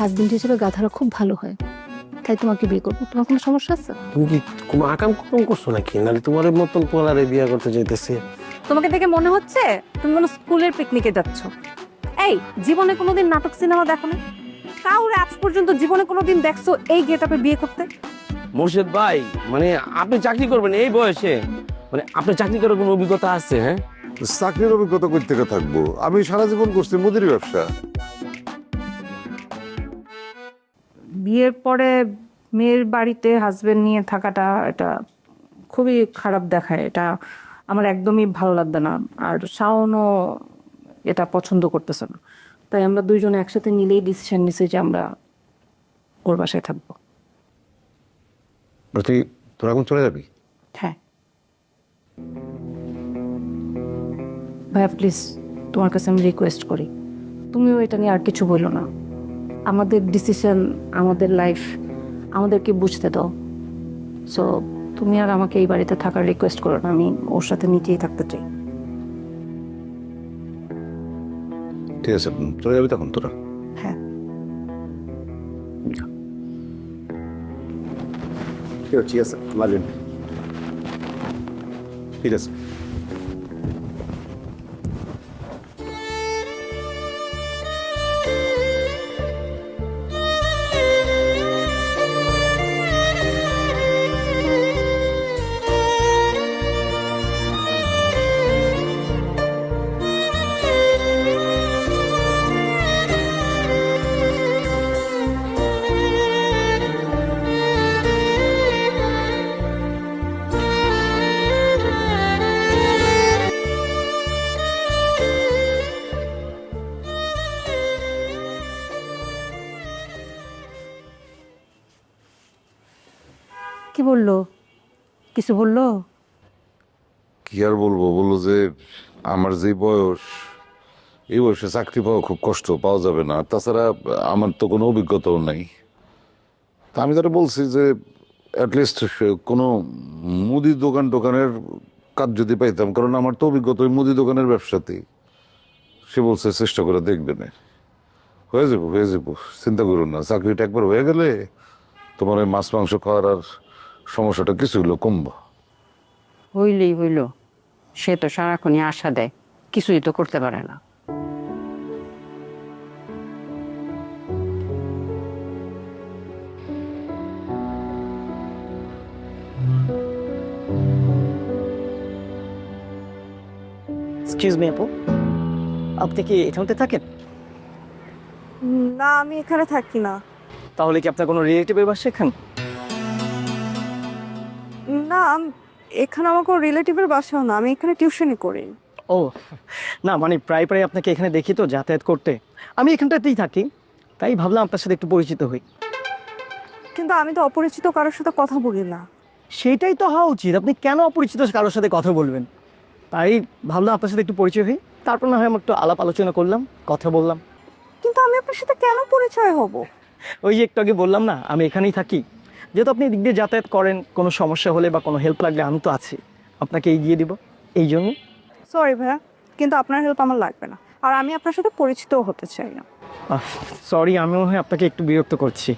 Husband হিসেবে গাধারা খুব ভালো হয়। তাই তোমাকে বিয়ে করব। তোমার কোনো সমস্যা আছে? তুমি কি কোনো আকাম কুকাম করছ নাকি? নাহলে তোমার মতন পোলারে বিয়ে করতে চাইতেছি তোমাকে দেখে মনে হচ্ছে তুমি কোনো স্কুলের পিকনিকে যাচ্ছ। এই জীবনে কোনোদিন নাটক সিনেমা দেখো না? কাউরে আজ পর্যন্ত জীবনে কোনোদিন দেখছ এই গেট আপে বিয়ে করতে? মোর্শেদ ভাই মানে আপনি চাকরি করবেন এই বয়সে? মানে আপনার চাকরি করার কোনো অভিজ্ঞতা আছে হ্যাঁ? চাকরির অভিজ্ঞতা করতে থাকব? আমি সারা জীবন করছি মুদির ব্যবসা। বিয়ের পরে মেয়ের বাড়িতে হাজবেন্ড নিয়ে থাকাটা এটা খুবই খারাপ দেখায়। এটা আমার একদমই ভালো লাগবে না। আর শাওনও এটা পছন্দ করতেছে না। তাই আমরা দুইজনে একসাথে নিলেই ডিসিশন নিছি যে আমরা ওর বাসায় থাকব। তুই তোরা এখন চলে যাবি? হ্যাঁ। ভাইয়া প্লিজ তোমার কাছে আমি রিকোয়েস্ট করি। তুমিও এটা নিয়ে আর কিছু বলো না। আমাদের ডিসিশন আমাদের লাইফ আমাদেরকে বুঝতে দাও। সো তুমি আর আমাকে এই বাড়িতে থাকার রিকোয়েস্ট করো না আমি ওর সাথে নিচেই থাকতে চাই। ঠিক আছে চলে যাবি তখন তোরা। হ্যাঁ। ঠিক আছে লাগেন ঠিক আছে। কিছু বলল? কি আর বলব? বলল যে আমার যে বয়স, এই বয়সে চাকরি পাওয়া খুব কষ্ট, পাওয়া যাবে না। তাছাড়া আমার তো কোনো অভিজ্ঞতাও নাই। তা আমি তারা বলছি যে অ্যাটলিস্ট কোনো মুদি দোকান টোকানের কাজ যদি পাইতাম, কারণ আমার তো অভিজ্ঞতা ওই মুদি দোকানের ব্যবসাতেই সে বলছে চেষ্টা করে দেখবে না। হয়ে যাব হয়ে যাব। চিন্তা করুন না, চাকরিটা একবার হয়ে গেলে তোমার ওই মাছ মাংস খাওয়ার আর সমস্যাটা কিছু হলো কমবো। হইলেই হইল। সে তো সারাক্ষণই আশা দেয় কিছুই তো করতে পারে না। এক্সকিউজ মি আপু। আপনি কি এখানতে থাকেন? না আমি এখানে থাকি না। তাহলে কি আপনার কোনো রিলেটিভের বাসা এখানে? এখানে আমার কোনো রিলেটিভের বাসাও না আমি এখানে টিউশনই করি। ও না মানে প্রায় প্রায় আপনাকে এখানে দেখি তো যাতায়াত করতে। আমি এখানটাতেই থাকি তাই ভাবলাম আপনার সাথে একটু পরিচিত হই। কিন্তু আমি তো অপরিচিত কারোর সাথে কথা বলি না। সেটাই তো হওয়া উচিত আপনি কেন অপরিচিত কারোর সাথে কথা বলবেন? তাই ভাবলাম আপনার সাথে একটু পরিচয় হই তারপর না হয় আমরা একটু আলাপ আলোচনা করলাম কথা বললাম। কিন্তু আমি আপনার সাথে কেন পরিচয় হব? ওই যে একটু আগে বললাম না আমি এখানেই থাকি। যেহেতু আপনি এদিক দিয়ে যাতায়াত করেন কোনো সমস্যা হলে বা কোনো হেল্প লাগলে আমি তো আছি। আপনাকে এগিয়ে দিব এই জন্য। সরি ভাইয়া কিন্তু আপনার হেল্প আমার লাগবে না। আর আমি আপনার সাথে পরিচিতও হতে চাই না। সরি আমিও হয় আপনাকে একটু বিরক্ত করছি।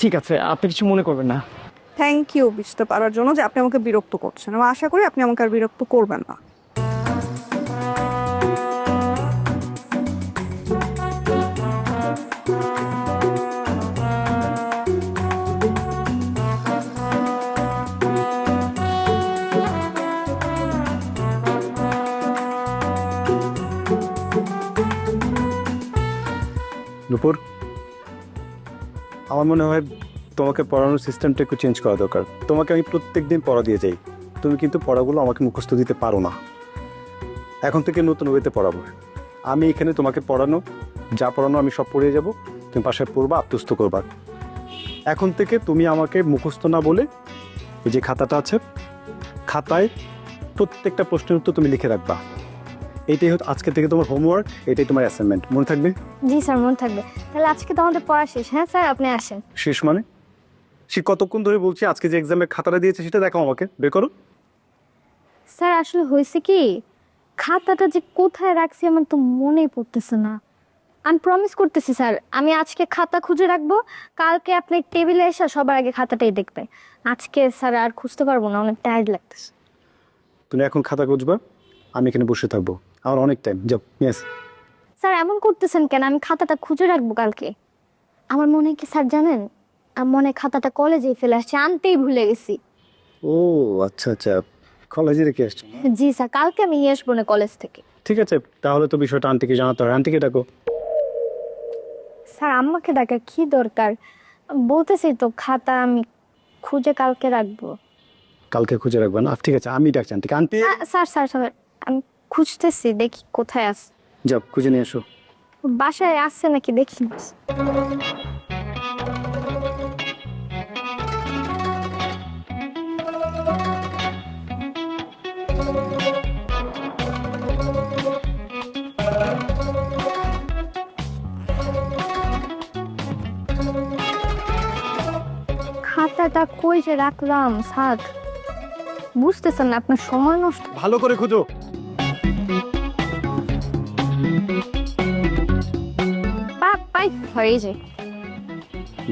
ঠিক আছে আপনি কিছু মনে করবেন না। থ্যাংক ইউ বুঝতে পারার জন্য যে আপনি আমাকে বিরক্ত করছেন। আমি আশা করি আপনি আমাকে আর বিরক্ত করবেন না। নুপুর, আমার মনে হয় তোমাকে পড়ানোর সিস্টেমটা একটু চেঞ্জ করা দরকার। তোমাকে আমি প্রত্যেক দিন পড়া দিয়ে যাই। তুমি কিন্তু পড়াগুলো আমাকে মুখস্থ দিতে পারো না। এখন থেকে নতুন ওয়েতে পড়াবো। আমি এখানে তোমাকে পড়ানো, যা পড়ানো আমি সব পড়িয়ে যাব। তুমি পাশে পড়বা, আত্মস্থ করবা। এখন থেকে তুমি আমাকে মুখস্থ না বলে এই যে খাতাটা আছে, খাতায় প্রত্যেকটা প্রশ্নের উত্তর তুমি লিখে রাখবা। এইটাই হচ্ছে আজকে থেকে তোমার হোমওয়ার্ক এটাই তোমার অ্যাসাইনমেন্ট মনে থাকবে? জি স্যার মনে থাকবে। তাহলে আজকে তো আমাদের পড়া শেষ হ্যাঁ স্যার? আপনি আসেন। শেষ মানে? সে কতক্ষণ ধরে বলছি আজকে যে এক্সামের খাতাটা দিয়েছে সেটা দেখাও আমাকে বের করো। স্যার আসলে হয়েছে কি? খাতাটা যে কোথায় রাখছি আমার তো মনেই পড়তেছে না। আমি প্রমিস করতেছি স্যার আমি আজকে খাতা খুঁজে রাখব কালকে আপনি টেবিলে এসে সবার আগে খাতাটাই দেখবে। আজকে স্যার আর খুঁজতে পারব না অনেক টায়ার্ড লাগতেছে। তুমি এখন খাতা খুঁজবা আমি এখানে বসে থাকব। আমার অনেক টাইম যাও ইয়েস স্যার এমন করতেছেন কেন? আমি খাতাটা খুঁজে রাখব কালকে। আমার মনে হয় কি স্যার জানেন? আমার মনে হয় খাতাটা কলেজেই ফেলে আসছে আনতেই ভুলে গেছি। ও আচ্ছা আচ্ছা। কলেজে রেখে আসছো? জি স্যার কালকে আমি নিয়ে আসব না কলেজ থেকে। ঠিক আছে তাহলে তো বিষয়টা আন্টিকে জানাতে হবে। আন্টিকে ডাকো। স্যার আম্মাকে ডাকার কি দরকার? বলতেছি তো খাতা আমি খুঁজে কালকে রাখব। কালকে খুঁজে রাখবে না? ঠিক আছে আমি ডাকছি আন্টিকে। আন্টি! স্যার স্যার স্যার আমি খুঁজতেছি দেখি কোথায় আছে। যাও খুঁজে নিয়ে এসো বাসায় আসছে নাকি দেখি। খাতাটা কই যে রাখলাম স্যার বুঝতেছেন না আপনার সময় নষ্ট। ভালো করে খুঁজো। পাই হয়ে যায়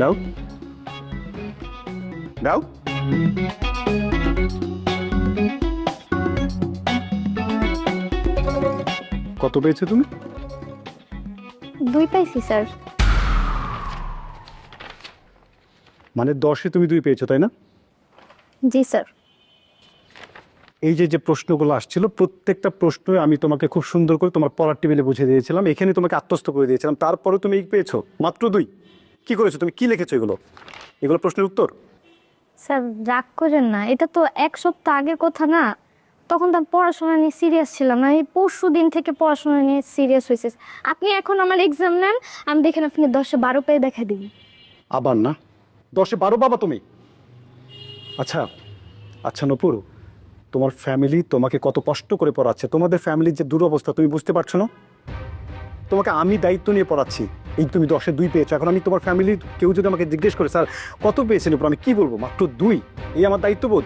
দাও। দাও। কত পেয়েছ তুমি? দুই পাইছি স্যার। মানে দশে তুমি দুই পেয়েছ তাই না? জি স্যার। এই যে যে প্রশ্নগুলো আসছিল প্রত্যেকটা প্রশ্নই আমি তোমাকে খুব সুন্দর করে তোমার পড়ার টেবিলে বুঝিয়ে দিয়েছিলাম। এখানে তোমাকে আত্মস্থ করে দিয়েছিলাম। তারপরে তুমি পেয়েছ মাত্র দুই। কি করেছ তুমি? কি লিখেছো এগুলো? এগুলো প্রশ্নের উত্তর? স্যার রাগ করেন না। এটা তো এক সপ্তাহ আগের কথা না। তখন তো পড়াশোনা নিয়ে সিরিয়াস ছিলাম না। এই পরশু দিন থেকে পড়াশোনা নিয়ে সিরিয়াস হয়েছে। আপনি এখন আমার এক্সাম নেন আমি দেখেন আপনি দশে বারো পেয়ে দেখা দিন আবার না? দশে বারো বাবা তুমি? আচ্ছা আচ্ছা নপুর তোমার ফ্যামিলি তোমাকে কত কষ্ট করে পড়াচ্ছে? তোমাদের ফ্যামিলির যে দুরবস্থা, তুমি বুঝতে পারছ না? তোমাকে আমি দায়িত্ব নিয়ে পড়াচ্ছি। এই তুমি দশে দুই পেয়েছ। এখন আমি তোমার ফ্যামিলির কেউ যদি আমাকে জিজ্ঞেস করে, স্যার, কত পেয়েছেন উপর? আমি কি বলব? মাত্র দুই। এই আমার দায়িত্ববোধ।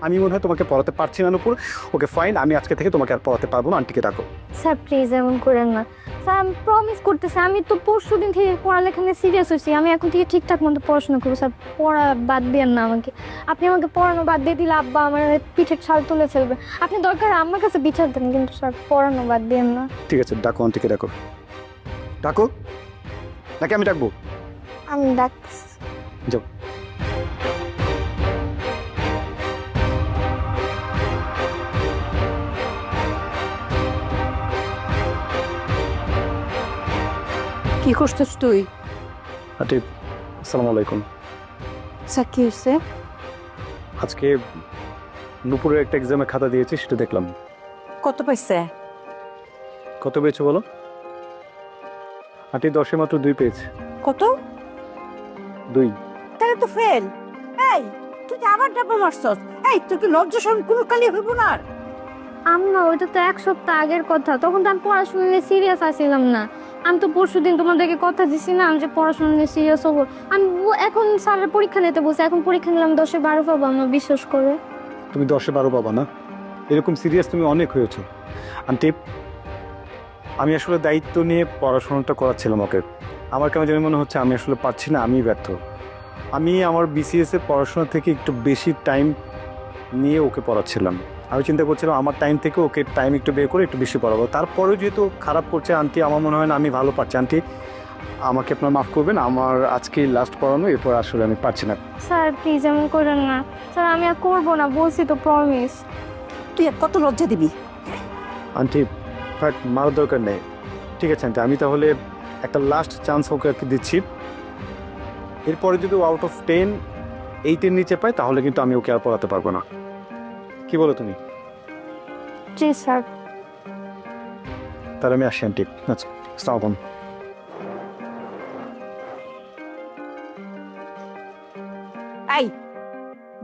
আমি মনে হয় তোমাকে পড়াতে পারছি না, নপুর। ওকে ফাইন আমি আজকে থেকে তোমাকে আর পড়াতে পারব না। আন্টিকে ডাকো। স্যার প্লিজ এমন করেন না। স্যার আমি প্রমিস করতেছি আমি তো পরশু দিন থেকে পড়ালেখা নিয়ে সিরিয়াস হয়েছি। আমি এখন থেকে ঠিকঠাক মতো পড়াশোনা করব স্যার। পড়া বাদ দিয়েন না আমাকে। আপনি আমাকে পড়ানো বাদ দিয়ে দিলে আব্বা আমার পিঠের ছাল তুলে ফেলবে। আপনি দরকার আমার কাছে বিচার দেন কিন্তু স্যার পড়ানো বাদ দিয়েন না। ঠিক আছে ডাকো আন্টিকে ডাকো। ডাকো? নাকি আমি ডাকবো? আমি ডাকতেছি। যাও। কি করছিস তুই? আন্টি আসসালামু আলাইকুম। স্যার? কি হয়েছে আজকে নুপুরের একটা এক্সামে খাতা দিয়েছি সেটা দেখলাম। কত পাইছে? কত পেয়েছ বলো? আন্টি দশে মাত্র দুই পেয়েছে। কত? দুই। তাহলে তো ফেল এই তুই যে আবার ডাব্বা মারছস এই তোর কি লজ্জা শরম কোনো কালি হইব না আর? আম্মা ওইটা তো এক সপ্তাহ আগের কথা তখন তো আমি পড়াশোনা নিয়ে সিরিয়াস আসছিলাম না। আমি তো পরশু দিন তোমাদেরকে কথা দিছি না আমি যে পড়াশোনা নিয়ে সিরিয়াস হব। আমি এখন স্যারের পরীক্ষা নিতে বসে এখন পরীক্ষা নিলাম দশে বারো পাবো, আমার বিশ্বাস করে। তুমি দশে বারো পাবা না। এরকম সিরিয়াস তুমি অনেক হয়েছো। আন্টি আমি আসলে দায়িত্ব নিয়ে পড়াশোনাটা করাচ্ছিলাম ওকে। আমার কেন জানি মনে হচ্ছে আমি আসলে পারছি না আমি ব্যর্থ। আমি আমার বিসিএস এর পড়াশোনা থেকে একটু বেশি টাইম নিয়ে ওকে পড়াচ্ছিলাম। আমি চিন্তা করছিলাম আমার টাইম থেকে ওকে টাইম একটু বের করে একটু বেশি পড়াবো। তারপরেও যেহেতু খারাপ করছে আন্টি আমার মনে হয় না আমি ভালো পারছি। আন্টি আমাকে আপনার মাফ করবেন আমার আজকে লাস্ট পড়ানো এরপর আসলে আমি পারছি না। স্যার প্লিজ এমন করেন না। স্যার আমি আর করব না বলছি তো প্রমিস তুই আর কত লজ্জা দিবি? আন্টি বাট মারার দরকার নেই। ঠিক আছে আন্টি আমি তাহলে একটা লাস্ট চান্স ওকে আর কি দিচ্ছি। এরপরে যদি আউট অফ টেন এইটের নিচে পাই তাহলে কিন্তু আমি ওকে আর পড়াতে পারব না। কি বলো তুমি? জি স্যার। তাহলে আমি আসি আন্টি। আচ্ছা আলাইকুম। এই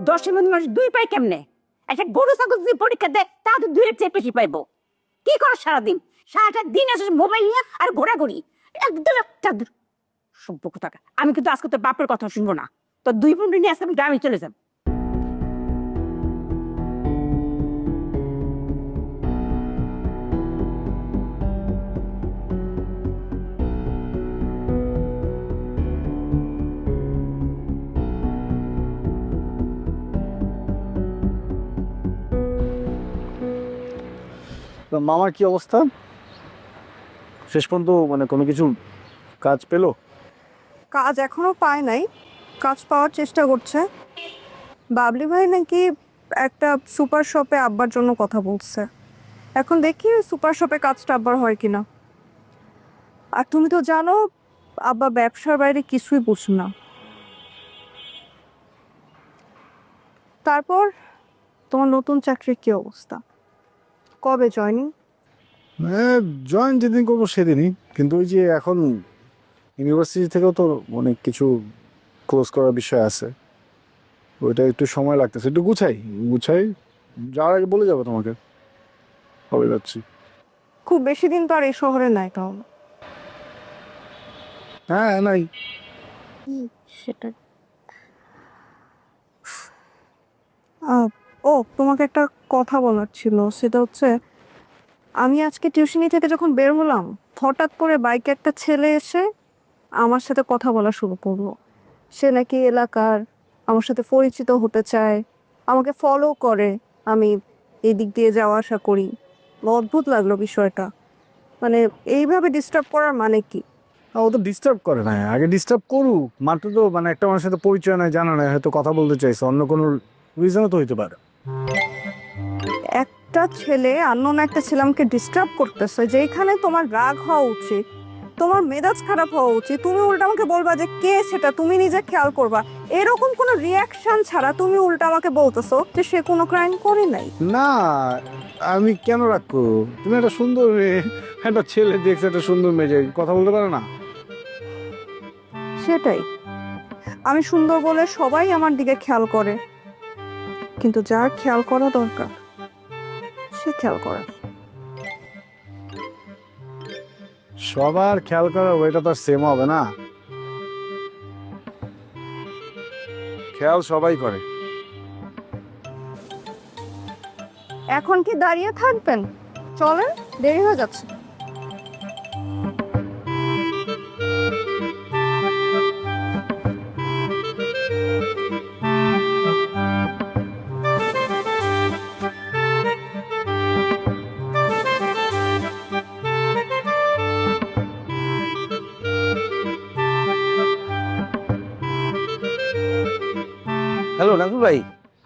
দশের মধ্যে মানুষ দুই পায় কেমনে? একটা গরু ছাগল যদি পরীক্ষা দেয় তা তো দুইয়ের চেয়ে বেশি পাইবো। কি করো সারাদিন? সারাটা দিন আসে মোবাইল নিয়ে আর ঘোরাঘুরি? একদম একটা দূর- সভ্য কোথাকার। আমি কিন্তু আজকে তোর বাপের কথা শুনব না। তো দুই বোন নিয়ে আজকে আমি গ্রামে চলে যাব। মামার কি অবস্থা? শেষ পর্যন্ত মানে কোনো কিছু কাজ পেল? কাজ এখনও পায় নাই, কাজ পাওয়ার চেষ্টা করছে। বাবলি ভাই নাকি একটা সুপার শপে আব্বার জন্য কথা বলছে। এখন দেখি সুপার শপে কাজটা আব্বার হয় কিনা। আর তুমি তো জানো, আব্বা ব্যবসার বাইরে কিছুই বুঝ না। তারপর তোমার নতুন চাকরির কি অবস্থা? কবে জয়নিং? হ্যাঁ জয়েন যেদিন করব সেদিনই। কিন্তু ওই যে এখন ইউনিভার্সিটি থেকেও তো অনেক কিছু ক্লোজ করার বিষয় আছে। ওইটা একটু সময় লাগতেছে। একটু গুছাই গুছাই যাওয়ার আগে বলে যাব তোমাকে। হবে যাচ্ছি খুব বেশি দিন তো আর এই শহরে নাই তাহলে হ্যাঁ নাই। সেটা? আহ, ও, তোমাকে একটা কথা বলার ছিল, সেটা হচ্ছে আমি আজকে টিউশনি থেকে যখন বের হলাম, হঠাৎ করে বাইকে একটা ছেলে এসে আমার সাথে কথা বলা শুরু করল। সে নাকি এলাকার, আমার সাথে পরিচিত হতে চায়, আমাকে ফলো করে, আমি এই দিক দিয়ে যাওয়া আসা করি। অদ্ভুত লাগল বিষয়টা। মানে এইভাবে ডিস্টার্ব করার মানে কি? ও তো ডিস্টার্ব করে না আগে ডিস্টার্ব করুক, মাত্র তো মানে একটা মানুষের সাথে পরিচয় নাই, জানা নাই, হয়তো কথা বলতে চাইছে, অন্য কোনো রিজনও তো হইতে পারে। একটা ছেলে আননোন একটা ছেলে আমাকে ডিস্টার্ব করতেছে যেখানে তোমার রাগ হওয়া উচিত তোমার মেজাজ খারাপ হওয়া উচিত তুমি উল্টা আমাকে বলবা যে কে সেটা? তুমি নিজে খেয়াল করবা। এরকম কোনো রিয়াকশন ছাড়া তুমি উল্টা আমাকে বলতেছো যে সে কোনো ক্রাইম করে নাই? না আমি কেন করব? তুমি একটা সুন্দর মেয়ে, একটা ছেলে দেখছে একটা সুন্দর মেয়ে কথা বলতে পারে না। সেটাই। আমি সুন্দর বলে সবাই আমার দিকে খেয়াল করে। কিন্তু যার খেয়াল করা দরকার সে খেয়াল করে না। সবার খেয়াল করার ওইটা তো সেম হবে না। খেয়াল সবাই করে। এখন কি দাঁড়িয়ে থাকবেন? চলেন দেরি হয়ে যাচ্ছে।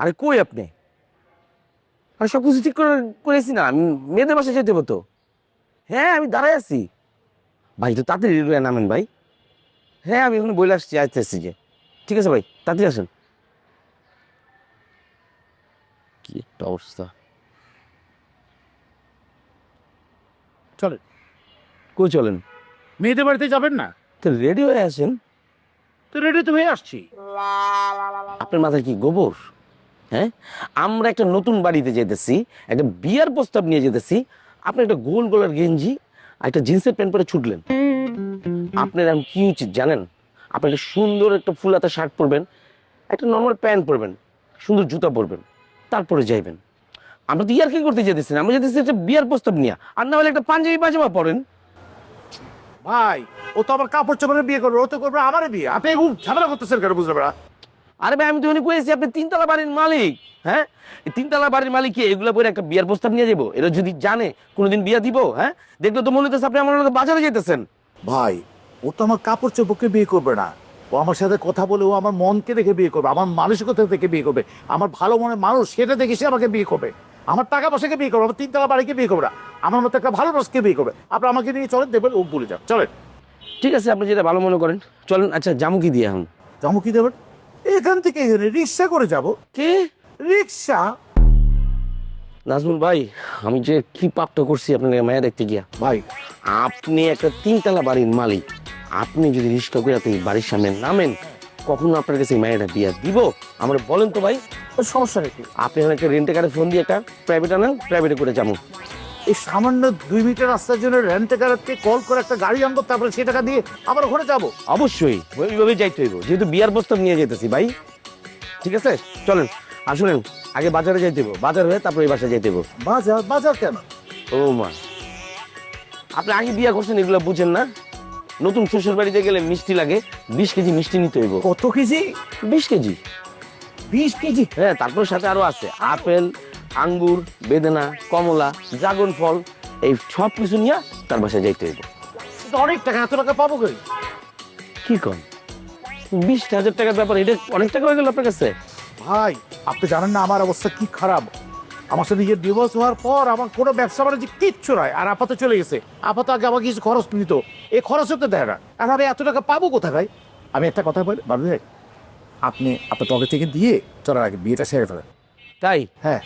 আরে কই আপনি? আরে সব কিছু ঠিক করে করেছি না আমি মেয়েদের বাসায় যেতে হতো। হ্যাঁ আমি দাঁড়ায় আছি। ভাই তো তাড়াতাড়ি নামেন ভাই। হ্যাঁ আমি এখন বলে আসছি আসতে আসছি যে। ঠিক আছে ভাই তাড়াতাড়ি আসেন। কি একটা অবস্থা। চলেন। কই চলেন? মেয়েদের বাড়িতে যাবেন না? তো রেডি হয়ে আসেন। তো রেডি তো হয়ে আসছি। আপনার মাথায় কি গোবর? হ্যাঁ? আমরা একটা নতুন বাড়িতে যেতেছি, একটা বিয়ার প্রস্তাব নিয়ে যেতেছি। আপনি একটা গোল গোলার গেঞ্জি আর একটা জিন্সের প্যান্ট পরে ছুটলেন। আপনার এখন কি উচিত জানেন? আপনি একটা সুন্দর একটা ফুল হাতা শার্ট পরবেন, একটা নর্মাল প্যান্ট পরবেন, সুন্দর জুতা পরবেন, তারপরে যাইবেন। আমরা তো ইয়ার কি করতে যেতেছি আমরা যেতেছি একটা বিয়ার প্রস্তাব নিয়ে। আর না হলে একটা পাঞ্জাবি পাজামা পরেন। ভাই, ও তো আবার কাপড় চোপড়ে বিয়ে করবে, ও তো করবে আমারে বিয়ে। আপনি ঝামেলা করতেছেন কেন বুঝতে পারা আরে ভাই আমি তো কয়েছি আপনি তিনতলা বাড়ির মালিক হ্যাঁ? এই তিনতলা বাড়ির মালিক কি? এগুলো পরে একটা বিয়ার প্রস্তাব নিয়ে যাব এরা যদি জানে কোনোদিন বিয়া দিব হ্যাঁ? দেখলে তো মনে হচ্ছে আপনি আমার বাজারে যেতেছেন ভাই ও তো আমার কাপড় চোপড়কে বিয়ে করবে না। ও আমার সাথে কথা বলে ও আমার মনকে দেখে বিয়ে করবে আমার মানসিকতা দেখে বিয়ে করবে আমার ভালো মনের মানুষ সেটা দেখে সে আমাকে বিয়ে করবে। আমার টাকা পয়সাকে বিয়ে করবে আমার তিনতলা বাড়িকে বিয়ে করবে না। আমার মতো একটা ভালো রসকে বিয়ে করবে। আপনি আমাকে নিয়ে চলেন দেখবেন ও ভুলে যান চলেন। ঠিক আছে আপনি যেটা ভালো মনে করেন চলেন। আচ্ছা জামু কি দিয়ে এখন যাব কি দেবেন? এখান থেকে এখানে রিক্সা করে যাব। কে? রিক্সা? নাজমুল ভাই আমি যে কি পাপটা করছি আপনার মায়া দেখতে গিয়া। ভাই। আপনি একটা তিনতলা বাড়ির মালিক। আপনি যদি রিক্সা করে এই বাড়ির সামনে নামেন কখনো আপনার কাছে মায়েরা বিয়া দিব? আমার বলেন তো ভাই। সমস্যা কি আপনি একটা রেন্টে কারে ফোন দিয়ে একটা প্রাইভেট আনেন প্রাইভেটে করে যাব। এই সামান্য দুই মিটার রাস্তার জন্য রেন্টে কারকে কল করে একটা গাড়ি আনব তারপরে সে টাকা দিয়ে আবার ওখানে যাব। অবশ্যই। ওইভাবে যাইতে হইব। যেহেতু বিয়ার প্রস্তাব নিয়ে যেতেছি ভাই। ঠিক আছে? চলেন শুনেন আগে বাজারে যাইতে হইব। বাজার হয়ে তারপরে এই বাসায় যাইতে হইব। বাজার বাজার কেন? ও মা। আপনি আগে বিয়া করছেন এগুলো বুঝেন না? নতুন শ্বশুর বাড়িতে গেলে মিষ্টি লাগে বিশ কেজি মিষ্টি নিতে হইব। কত কেজি? বিশ কেজি। বিশ কেজি? হ্যাঁ তারপর সাথে আরও আছে আপেল আঙ্গুর বেদেনা কমলা ড্রাগন ফল এই সব কিছু নিয়ে তার বাসায় যাইতে হইব। অনেক টাকা এত টাকা পাবো কই? কি কম? বিশ হাজার টাকার ব্যাপার এটা অনেক টাকা হয়ে গেল আপনার কাছে? ভাই আপনি জানেন না আমার অবস্থা কি খারাপ? আমার সাথে ইয়ে ডিভোর্স হওয়ার পর আমার কোনো ব্যবসা বাণিজ্য কিচ্ছু নয় আর আপাতত চলে গেছে। আপাতত আগে আমাকে কিছু খরচ নিত এই খরচ হতে দেয় না। আর আমি এত টাকা পাবো কোথায় ভাই? আমি একটা কথা বলি ভাবি ভাই আপনি আপনার টকে থেকে দিয়ে চলার আগে বিয়েটা সেরে ফেলেন। তাই? হ্যাঁ।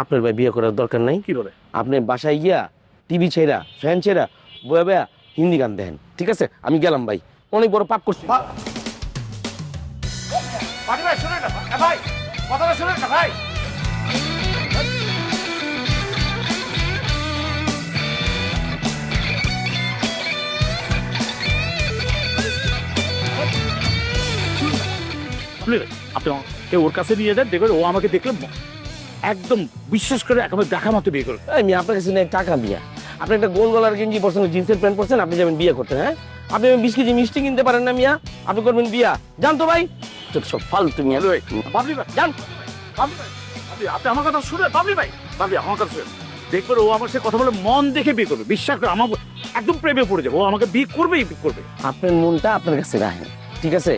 আপনার ভাই বিয়ে করার দরকার নাই। কি বলে? আপনি বাসায় গিয়া টিভি ছেড়া ফ্যান ছেড়া বয়া বয়া হিন্দি গান দেখেন। ঠিক আছে? আমি গেলাম ভাই। অনেক বড় পাপ করছি। পাটি ভাই শুনেন না। ভাই কথাটা শুনেন না ভাই। আপনি ওর কাছে নিয়ে যান দেখবেন ও আমাকে দেখলে একদম বিশ্বাস করে একেবারে দেখা মতো বিয়ে করবে এই মিয়া আপনার কাছে নেই টাকা বিয়া আপনি একটা গোল গলার গেঞ্জি পরছেন জিন্সের প্যান্ট পরছেন আপনি যাবেন বিয়ে করতে হ্যাঁ? আপনি বিশ কেজি মিষ্টি কিনতে পারেন না মিয়া। আপনি করবেন বিয়া। জান তো ভাই? তোর সব ফালতু মিয়া। বাবলি ভাই জান। বাবলি ভাই আপনি আমার কথা শুনে বাবলি ভাই। বাবলি আমার কথা শুনে দেখবেন ও আমার সাথে কথা বলে মন দেখে বিয়ে করবে। বিশ্বাস করে আমার একদম প্রেমে পড়ে যাবে। ও আমাকে বিয়ে করবেই বিয়ে করবে। আপনার মনটা আপনার কাছে রাখেন ঠিক আছে?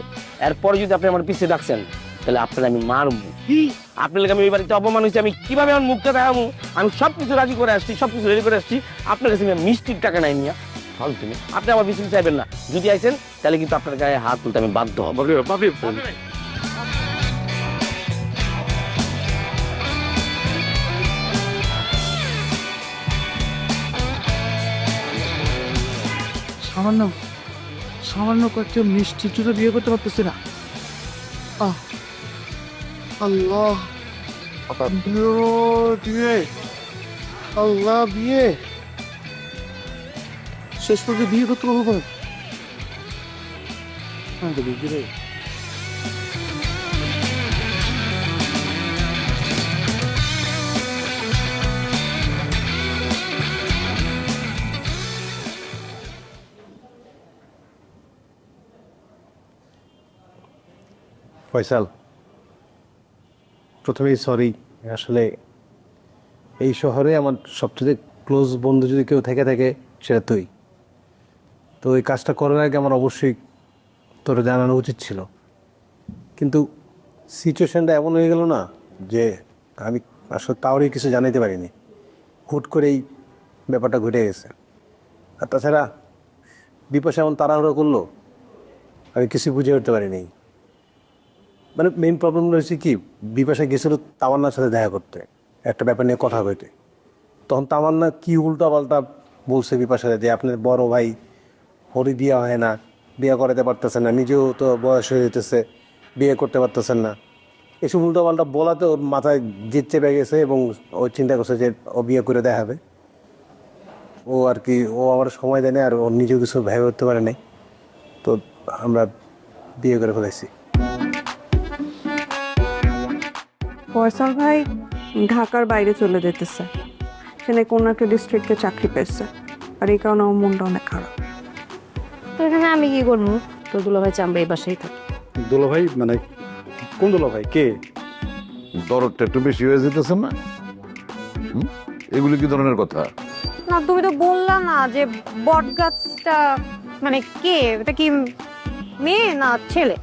এরপরে যদি আপনি আমার পিছিয়ে ডাকছেন তাহলে আপনার আমি মারবো। কি? আপনার আমি এই বাড়িতে অপমান হয়েছি আমি কীভাবে আমার মুখটা দেখাবো? আমি সব কিছু রাজি করে আসছি সব কিছু রেডি করে আসছি। আপনার কাছে আমি মিষ্টির টাকা নাই নিয়া ফালতু মিয়া। আপনি আমার বিক্রি চাইবেন না। যদি আইসেন তাহলে কিন্তু আপনার গায়ে হাত তুলতে আমি বাধ্য হব। সামান্য সামান্য কয়েকটা মিষ্টি চুটো বিয়ে করতে পারতেছি না। আহ আল্লাহ। বিয়ে আল্লাহ বিয়ে শেষ পর্যন্ত বিয়ে করতে পারব আমি তো বিয়ে রে ফয়সাল প্রথমেই সরি আসলে এই শহরে আমার সবচেয়ে ক্লোজ বন্ধু যদি কেউ থেকে থাকে, সেটা তুই। তো এই কাজটা করার আগে আমার অবশ্যই তোর জানানো উচিত ছিল। কিন্তু সিচুয়েশানটা এমন হয়ে গেল না যে আমি আসলে কাউরই কিছু জানাইতে পারিনি। হুট করেই ব্যাপারটা ঘটে গেছে। আর তাছাড়া বিপাশা এমন তাড়াহুড়ো করল, আমি কিছু বুঝে উঠতে পারিনি। মানে মেইন প্রবলেম রয়েছে কি, বিপাশা গেছিল তামান্নার সাথে দেখা করতে, একটা ব্যাপার নিয়ে কথা কইতে। তখন তামান্না কি উল্টা পাল্টা বলছে বিপাশাতে যে, আপনার বড় ভাই হরি বিয়ে হয় না, বিয়ে করাতে পারতেছেন না, নিজেও তো বয়স হয়ে যেতেছে বিয়ে করতে পারতেছেন না। এসব উল্টা পাল্টা বলাতে ওর মাথায় জিত চেপে গেছে এবং ও চিন্তা করছে যে, ও বিয়ে করে দেখাবে। ও আর কি, ও আমার সময় দেয় না আর ওর নিজেও কিছু ভেবে উঠতে পারে নাই। তো আমরা বিয়ে করে ফেলেছি ফয়সাল ভাই ঢাকার বাইরে চলে যেতেছে। সেখানে কোনো একটা ডিস্ট্রিক্টে চাকরি পেয়েছে। আর এই কারণে আমার মনটা অনেক খারাপ। তো এখানে আমি কি করব? তো দুলো ভাই চাম্বা এই বাসায় থাকে। দোলো ভাই মানে কোন দোলো ভাই কে? দরদটা একটু বেশি হয়ে যেতেছে না? হুম? এগুলি কি ধরনের কথা? না তুমি তো বললা না যে বট গাছটা মানে কে? এটা কি মেয়ে না ছেলে?